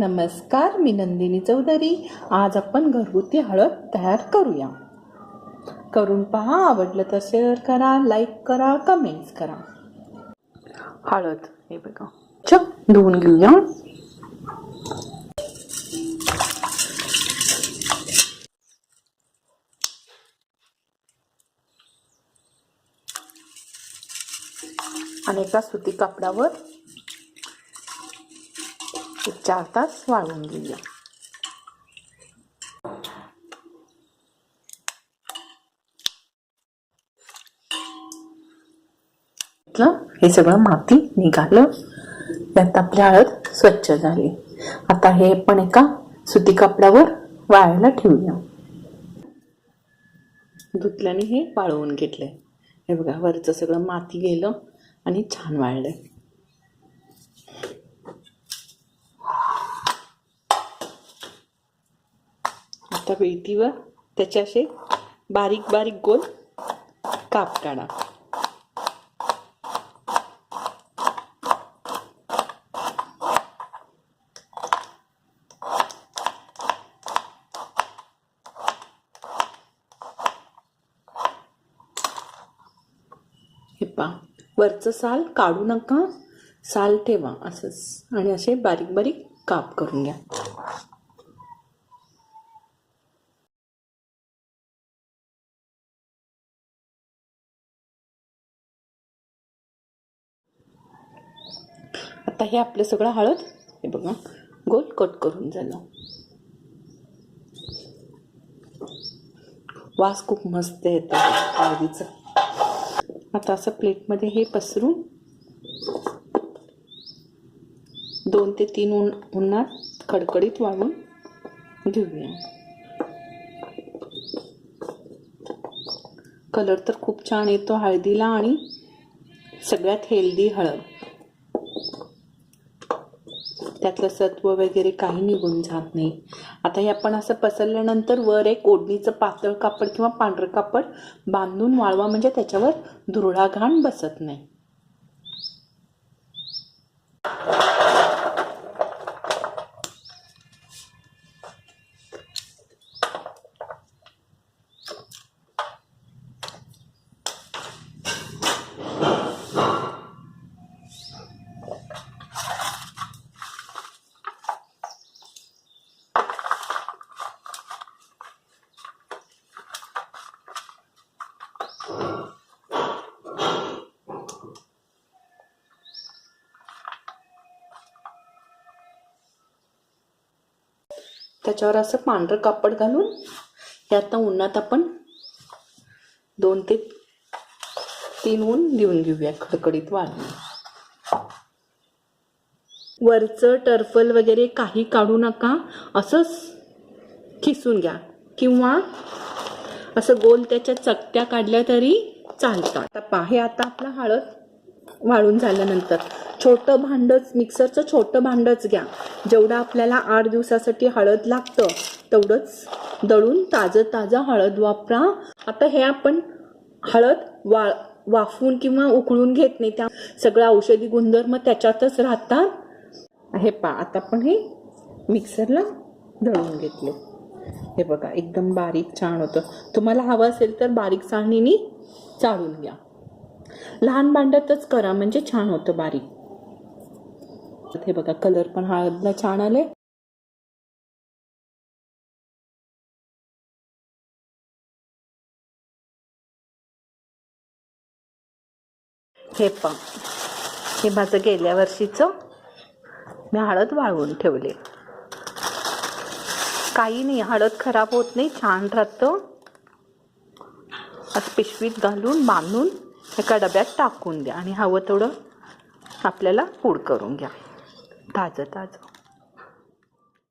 नमस्कार मी नंदिनी चौधरी. आज आपण घरगुती हळद तयार करूया. करून पहा आवडलं तर शेअर करा लाईक करा कमेंट्स करा. हळद हे बघा. च धुवून घेऊया. आणि एका सुती कापडावर एक चार तास वाळवून घेऊया हे सगळं माती निघालं त्यात आपली हळद स्वच्छ झाली आता हे पण एका सुती कपड्यावर वाळायला ठेवूया धुतल्याने हे वाळवून घेतलंय हे बघा वरचं सगळं माती गेलं आणि छान वाळलंय पास्ता पेटीवर त्याचे असे बारीक बारीक गोल काप काढा. हे पा वरचं साल काढू नका साल ठेवा असंच. आणि असे बारीक बारीक काप करून घ्या. आता हे आपलं सगळं हळद हे बघा गोल कट करून झालं. वास खूप मस्त येतो हळदीचा. आता असं प्लेटमध्ये हे पसरून दोन ते तीन उन उन्हात कडकडीत वाळून घेऊया. कलर तर खूप छान येतो हळदीला आणि सगळ्यात हेल्दी हळद. त्यातलं सत्व वगैरे काही निघून जात नाही. आता हे आपण असं पसरल्यानंतर वर एक ओढणीचं पातळ कापड किंवा पांढरं कापड बांधून वाळवा म्हणजे त्याच्यावर धुरळा घाण बसत नाही. त्याच्यावर असं पांढरं कापड घालून हे आता उन्हात आपण दोन ते तीन ऊन देऊन घेऊया खडखडीत वाळून. वरचं टर्फल वगैरे काही काढू नका असंच खिसून घ्या. किंवा असं गोल त्याच्या चकत्या काढल्या तरी चालतात. आता पहा हे आता आपला हळद वाळून झाल्यानंतर छोटं भांडंच मिक्सरचं छोटं भांडच घ्या. जेवढं आपल्याला आठ दिवसासाठी हळद लागतं तेवढंच दळून ताजं ताजं हळद वापरा. आता हे आपण हळद वा वाफवून किंवा उकळून घेत नाही त्या सगळ्या औषधी गुणधर्म त्याच्यातच राहतात. हे पा आता आपण हे मिक्सरला दळून घेतले. हे बघा एकदम बारीक छान होतं. तुम्हाला हवं असेल तर बारीक चाळणीने चाळून घ्या. लहान भांड्यातच करा म्हणजे छान होतं बारीक. हे बघा कलर पण हळदला छान आले हे पण हे माझं गेल्या वर्षीचं मी हळद वाळवून ठेवले. काही नाही हळद खराब होत नाही छान राहतं. असं पिशवीत घालून बांधून एका डब्यात टाकून द्या आणि हवं तेवढं आपल्याला पूड करून घ्या. ताजं ताजं.